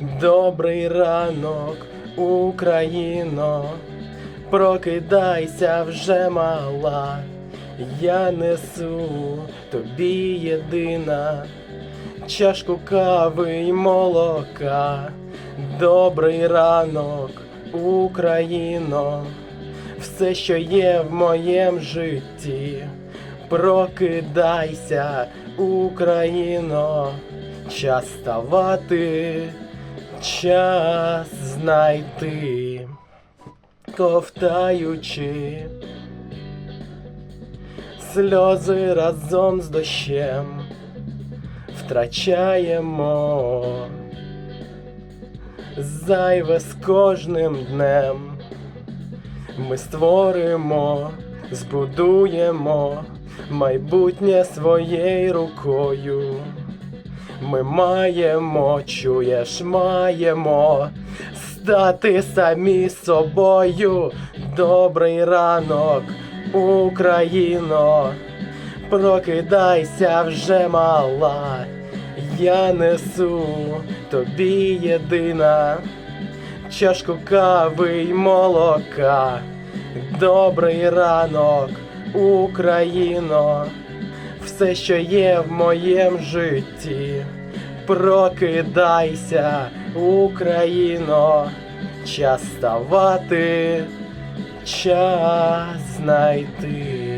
Добрий ранок, Україно, прокидайся вже мала. Я несу тобі єдина чашку кави й молока. Добрий ранок, Україно, все, що є в моєму житті. Прокидайся, Україно, час ставати, час знайти, ковтаючи сльози разом з дощем втрачаємо зайве з кожним днем. Ми створимо, збудуємо майбутнє своєю рукою. Ми маємо, чуєш, маємо стати самі собою. Добрий ранок, Україно, прокидайся вже мала. Я несу тобі єдина чашку кави й молока. Добрий ранок, Україно, все, що є в моєму житті. Прокидайся, Україно, час ставати, час знайти.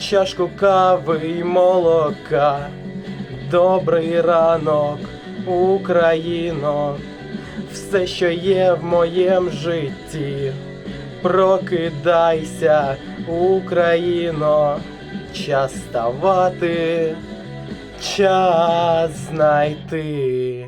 чашку кави й молока. Добрий ранок, Україно, все, що є в моєму житті. Прокидайся, Україно, час ставати, час знайти.